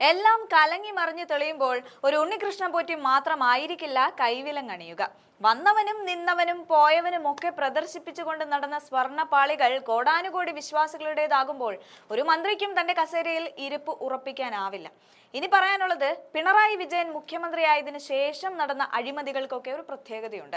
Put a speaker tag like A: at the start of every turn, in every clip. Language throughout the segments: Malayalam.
A: എല്ലാം കലങ്ങി മറിഞ്ഞു തെളിയുമ്പോൾ ഒരു ഉണ്ണികൃഷ്ണൻ പോറ്റി മാത്രമായിരിക്കില്ല കൈവിലങ്ങണിയുക വന്നവനും നിന്നവനും പോയവനും ഒക്കെ പ്രദർശിപ്പിച്ചുകൊണ്ട് നടന്ന സ്വർണപാളികൾ കോടാനുകോടി വിശ്വാസികളുടേതാകുമ്പോൾ ഒരു മന്ത്രിക്കും തന്റെ കസേരയിൽ ഇരിപ്പ് ഉറപ്പിക്കാനാവില്ല. ഇനി പറയാനുള്ളത് പിണറായി വിജയൻ മുഖ്യമന്ത്രിയായതിനു ശേഷം നടന്ന അഴിമതികൾക്കൊക്കെ ഒരു പ്രത്യേകതയുണ്ട്.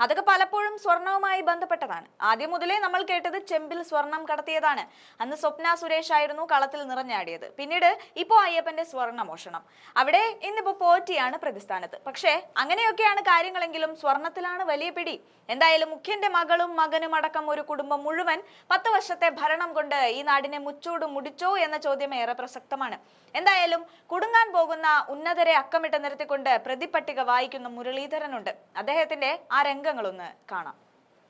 A: അതൊക്കെ പലപ്പോഴും സ്വർണവുമായി ബന്ധപ്പെട്ടതാണ്. ആദ്യം മുതലേ നമ്മൾ കേട്ടത് ചെമ്പിൽ സ്വർണം കടത്തിയതാണ്. അന്ന് സ്വപ്ന സുരേഷ് ആയിരുന്നു കളത്തിൽ നിറഞ്ഞാടിയത്. പിന്നീട് ഇപ്പോ അയ്യപ്പന്റെ സ്വർണ മോഷണം അവിടെ ഇന്നിപ്പോ പോറ്റിയാണ് പ്രതിസ്ഥാനത്ത്. പക്ഷേ അങ്ങനെയൊക്കെയാണ് കാര്യങ്ങളെങ്കിലും സ്വർണത്തിലാണ് വലിയ പിടി. എന്തായാലും മുഖ്യന്റെ മകളും മകനും അടക്കം ഒരു കുടുംബം മുഴുവൻ പത്ത് വർഷത്തെ ഭരണം കൊണ്ട് ഈ നാടിനെ മുച്ചൂട് മുടിച്ചോ എന്ന ചോദ്യം ഏറെ പ്രസക്തമാണ്. എന്തായാലും കുടുങ്ങാൻ പോകുന്ന ഉന്നതരെ അക്കമിട്ട് നിർത്തിക്കൊണ്ട് പ്രതിപട്ടിക വായിക്കുന്ന മുരളീധരനുണ്ട്. അദ്ദേഹത്തിന്റെ ആ രംഗങ്ങളൊന്ന് കാണാം.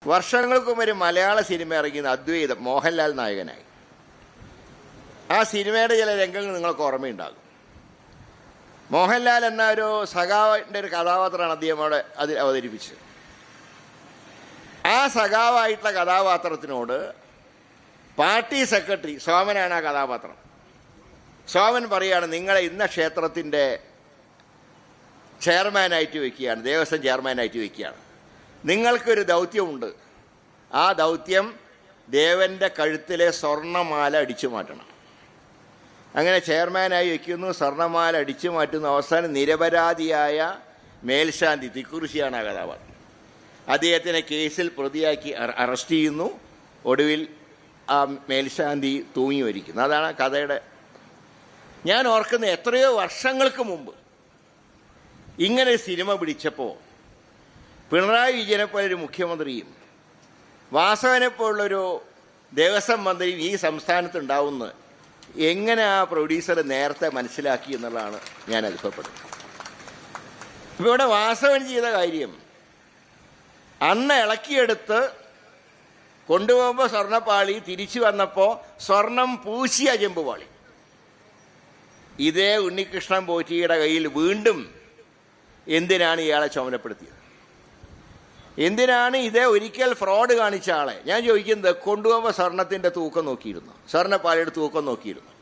B: വർഷങ്ങൾക്ക് ഒരു മലയാള സിനിമ ഇറങ്ങിയത് അദ്വൈതം മോഹൻലാൽ നായകനായി. ആ സിനിമയുടെ ചില രംഗങ്ങൾ നിങ്ങൾക്ക് ഓർമ്മയുണ്ടാകും. മോഹൻലാൽ എന്ന ഒരു സഖാവിന്റെ ഒരു കഥാപാത്രമാണ് അദ്ദേഹം അവിടെ അതിൽ അവതരിപ്പിച്ചത്. ആ സഖാവായിട്ടുള്ള കഥാപാത്രത്തിനോട് പാർട്ടി സെക്രട്ടറി സോമനാണ് ആ കഥാപാത്രം. സോമൻ പറയുകയാണ് നിങ്ങളെ ഇന്ന ക്ഷേത്രത്തിന്റെ ചെയർമാനായിട്ട് വയ്ക്കുകയാണ് ദേവസ്വം ചെയർമാനായിട്ട് വയ്ക്കുകയാണ് നിങ്ങൾക്കൊരു ദൗത്യമുണ്ട്. ആ ദൗത്യം ദേവന്റെ കഴുത്തിലെ സ്വർണമാല അടിച്ചു മാറ്റണം. അങ്ങനെ ചെയർമാനായി വയ്ക്കുന്നു സ്വർണമാല അടിച്ചു മാറ്റുന്നു. അവസാനം നിരപരാധിയായ മേൽശാന്തി തിക്കുറിശിയാണ് ആ കഥാപാത്രം. അദ്ദേഹത്തിനെ കേസിൽ പ്രതിയാക്കി അറസ്റ്റ് ചെയ്യുന്നു. ഒടുവിൽ ആ മേൽശാന്തി തൂങ്ങി വരിക്കുന്നു അതാണ് ആ കഥയുടെ ഞാൻ ഓർക്കുന്ന എത്രയോ വർഷങ്ങൾക്ക് മുമ്പ് ഇങ്ങനെ സിനിമ പിടിച്ചപ്പോൾ പിണറായി വിജയനെ പോലെ ഒരു മുഖ്യമന്ത്രിയും വാസവനെ പോലുള്ളൊരു ദേവസ്വം മന്ത്രിയും ഈ സംസ്ഥാനത്ത് ഉണ്ടാവുമെന്ന് എങ്ങനെ ആ പ്രൊഡ്യൂസർ നേരത്തെ മനസ്സിലാക്കി എന്നുള്ളതാണ് ഞാൻ അത്ഭുതപ്പെടുന്നത്. ഇപ്പൊ ഇവിടെ വാസവൻ ചെയ്ത കാര്യം. അന്ന് ഇളക്കിയെടുത്ത് കൊണ്ടുപോകുമ്പോൾ സ്വർണപ്പാളി തിരിച്ചു വന്നപ്പോൾ സ്വർണം പൂശിയ ചെമ്പുപാളി. ഇതേ ഉണ്ണികൃഷ്ണൻ പോറ്റിയുടെ കയ്യിൽ വീണ്ടും എന്തിനാണ് ഇയാളെ ചുമതലപ്പെടുത്തിയത്? എന്തിനാണ് ഇതേ ഒരിക്കൽ ഫ്രോഡ് കാണിച്ച ആളെ? ഞാൻ ചോദിക്കുന്നത് കൊണ്ടുപോകുമ്പോൾ സ്വർണത്തിന്റെ തൂക്കം നോക്കിയിരുന്നു? സ്വർണപ്പാലയുടെ തൂക്കം നോക്കിയിരുന്നു?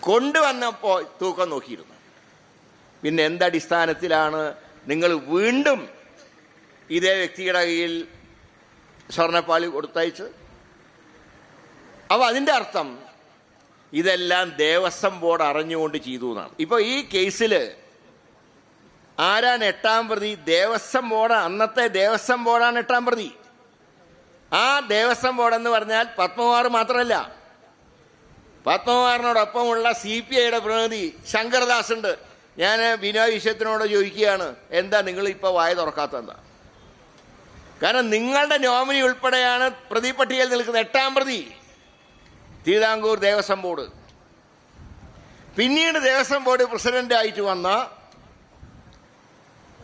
B: കൊണ്ടുവന്നപ്പോൾ തൂക്കം നോക്കിയിരുന്നു? പിന്നെ എന്തടിസ്ഥാനത്തിലാണ് നിങ്ങൾ വീണ്ടും ഇതേ വ്യക്തിയുടെ കയ്യിൽ സ്വർണപ്പാളി കൊടുത്തയച്ചത്? അപ്പോൾ അതിന്റെ അർത്ഥം ഇതെല്ലാം ദേവസ്വം ബോർഡ് അറിഞ്ഞുകൊണ്ട് ചെയ്തു എന്നാണ്. ഇപ്പോൾ ഈ കേസിൽ ആരാണ് എട്ടാം പ്രതി? ദേവസ്വം ബോർഡ്. അന്നത്തെ ദേവസ്വം ബോർഡാണ് എട്ടാം പ്രതി. ആ ദേവസ്വം ബോർഡ് എന്ന് പറഞ്ഞാൽ പത്മകുമാർ മാത്രമല്ല. പത്മകുമാറിനോടൊപ്പമുള്ള സി പി ഐയുടെ പ്രതിനിധി ശങ്കർദാസ് ഉണ്ട് ഞാൻ ബിനോയ് വിശ്വത്തിനോട് ചോദിക്കുകയാണ് എന്താ നിങ്ങൾ ഇപ്പോൾ വായ തുറക്കാത്തെന്താ കാരണം നിങ്ങളുടെ നോമിനി ഉൾപ്പെടെയാണ് പ്രതി പട്ടികയിൽ നിൽക്കുന്ന എട്ടാം പ്രതി. തിരുവിതാംകൂർ ദേവസ്വം ബോർഡ്. പിന്നീട് ദേവസ്വം ബോർഡ് പ്രസിഡന്റ് ആയിട്ട് വന്ന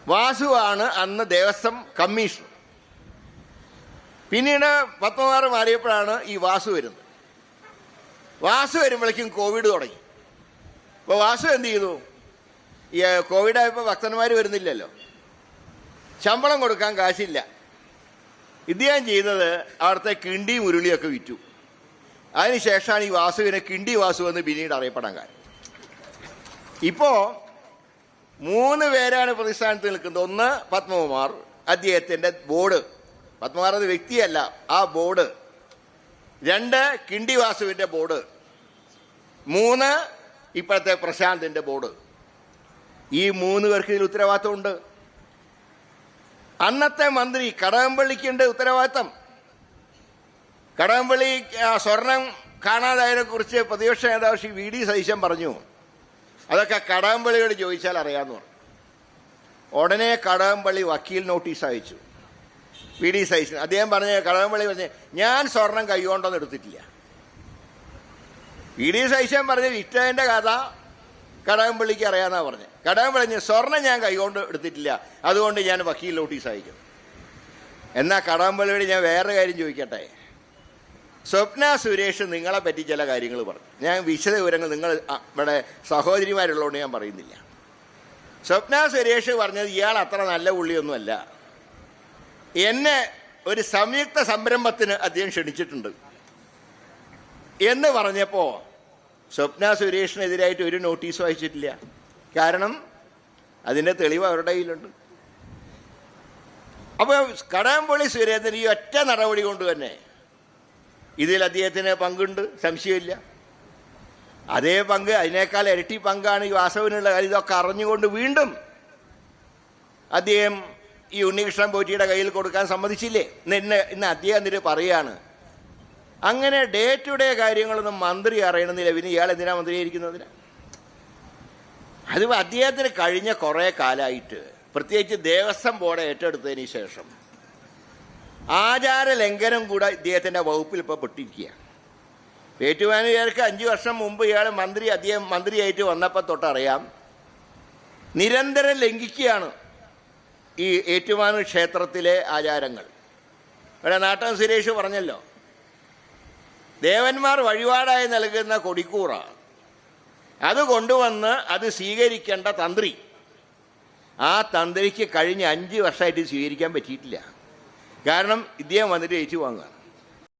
B: വാസുവാണ് അന്ന് ദേവസ്വം കമ്മീഷൻ പിന്നീട് പത്മകുമാർ മാറിയപ്പോഴാണ് ഈ വാസു വരുന്നത്. വാസു വരുമ്പോഴേക്കും കോവിഡ് തുടങ്ങി. അപ്പോൾ വാസു എന്ത് ചെയ്തു? ഈ കോവിഡ് ആയപ്പോൾ ഭക്തന്മാർ വരുന്നില്ലല്ലോ. ശമ്പളം കൊടുക്കാൻ കാശില്ല. ഇദ്ദേഹം ചെയ്തത് അവിടുത്തെ കിണ്ടി ഉരുളിയൊക്കെ വിറ്റു. അതിനുശേഷമാണ് ഈ വാസുവിനെ കിണ്ടി വാസു എന്ന് പിന്നീട് അറിയപ്പെടാൻ കാര്യം ഇപ്പോ മൂന്ന് പേരാണ് പ്രതിസ്ഥാനത്ത് നിൽക്കുന്നത്. ഒന്ന് പത്മകുമാർ അദ്ദേഹത്തിന്റെ ബോർഡ്. പത്മകുമാർ അത് വ്യക്തിയല്ല ആ ബോർഡ്. രണ്ട് കിണ്ടി വാസുവിന്റെ ബോർഡ്. മൂന്ന് ഇപ്പോഴത്തെ പ്രശാന്തിന്റെ ബോർഡ്. ഈ മൂന്ന് പേർക്ക് ഇതിൽ ഉത്തരവാദിത്തമുണ്ട് അന്നത്തെ മന്ത്രി കടകംപള്ളിക്കുണ്ട് ഉത്തരവാദിത്തം കടകംപള്ളി സ്വർണം കാണാതായതിനെ കുറിച്ച് പ്രതിപക്ഷ നേതാവ് ശ്രീ വി ഡി സതീശൻ പറഞ്ഞു. അതൊക്കെ കടാമ്പള്ളിയോട് ചോദിച്ചാൽ അറിയാമെന്ന് പറഞ്ഞു. ഉടനെ കടകംപള്ളി വക്കീൽ നോട്ടീസ് അയച്ചു. വി ഡി സൈസിന് അദ്ദേഹം പറഞ്ഞ കടകംപള്ളി പറഞ്ഞ് ഞാൻ സ്വർണം കൈകൊണ്ടൊന്നും എടുത്തിട്ടില്ല. വി ഡി സൈസൻ പറഞ്ഞ വിറ്റതിന്റെ കഥ കടകംപള്ളിക്ക് അറിയാമെന്നാ പറഞ്ഞത് കടകംപള്ളി സ്വർണം ഞാൻ കൈകൊണ്ട് എടുത്തിട്ടില്ല. അതുകൊണ്ട് ഞാൻ വക്കീൽ നോട്ടീസ് അയക്കും. എന്നാൽ കടകംപള്ളിയോട് ഞാൻ വേറെ കാര്യം ചോദിക്കട്ടെ? സ്വപ്ന സുരേഷ് നിങ്ങളെ പറ്റി ചില കാര്യങ്ങൾ പറഞ്ഞു. ഞാൻ വിശദ വിവരങ്ങൾ നിങ്ങൾ ഇവിടെ സഹോദരിമാരുള്ളതുകൊണ്ട് ഞാൻ പറയുന്നില്ല. സ്വപ്ന സുരേഷ് പറഞ്ഞത് ഇയാൾ അത്ര നല്ല പുള്ളിയൊന്നുമല്ല. എന്നെ ഒരു സംയുക്ത സംരംഭത്തിന് അദ്ദേഹം ക്ഷണിച്ചിട്ടുണ്ട്. എന്ന് പറഞ്ഞപ്പോൾ സ്വപ്ന സുരേഷിനെതിരായിട്ട് ഒരു നോട്ടീസ് വായിച്ചിട്ടില്ല. കാരണം അതിന്റെ തെളിവ് അവരുടെ കയ്യിലുണ്ട്. അപ്പോൾ കടകംപള്ളി സുരേന്ദ്രൻ ഈ ഒറ്റ നടപടി കൊണ്ട് തന്നെ ഇതിൽ അദ്ദേഹത്തിന് പങ്കുണ്ട് സംശയമില്ല. അതേ പങ്ക് അതിനേക്കാൾ ഇരട്ടി പങ്കാണ് ഈ വാസവനുള്ള ഇതൊക്കെ അറിഞ്ഞുകൊണ്ട് വീണ്ടും അദ്ദേഹം ഈ ഉണ്ണികൃഷ്ണൻ പോറ്റിയുടെ കയ്യിൽ കൊടുക്കാൻ സമ്മതിച്ചില്ലേ? ഇന്ന് ഇന്ന് അദ്ദേഹം എന്നിട്ട് പറയാണ് അങ്ങനെ ഡേ ടു ഡേ കാര്യങ്ങളൊന്നും മന്ത്രി അറിയണമെന്നില്ല. പിന്നെ ഇയാൾ എന്തിനാ മന്ത്രിയായിരിക്കുന്നതിന്? അത് അദ്ദേഹത്തിന് കഴിഞ്ഞ കുറേ കാലമായിട്ട് പ്രത്യേകിച്ച് ദേവസ്വം ബോർഡ് ഏറ്റെടുത്തതിന് ശേഷം ആചാര ലംഘനം കൂടെ ഇദ്ദേഹത്തിന്റെ വകുപ്പിൽ ഇപ്പോൾ പെട്ടിരിക്കുക പേറ്റുമാനുകാർക്ക് അഞ്ച് വർഷം മുമ്പ് ഇയാൾ മന്ത്രി അദ്ദേഹം മന്ത്രിയായിട്ട് വന്നപ്പോൾ തൊട്ടറിയാം. നിരന്തരം ലംഘിക്കുകയാണ് ഈ ഏറ്റുമാനൂർ ക്ഷേത്രത്തിലെ ആചാരങ്ങൾ. ഇവിടെ നാട്ടൻ സുരേഷ് പറഞ്ഞല്ലോ ദേവന്മാർ വഴിപാടായി നൽകുന്ന കൊടിക്കൂറ അത് കൊണ്ടുവന്ന് അത് സ്വീകരിക്കേണ്ട തന്ത്രി. ആ തന്ത്രിക്ക് കഴിഞ്ഞ അഞ്ച് വർഷമായിട്ട് സ്വീകരിക്കാൻ പറ്റിയിട്ടില്ല. കാരണം ഇദ്ദേഹം വന്നിട്ട് ഏറ്റുവാങ്ങുകയാണ്.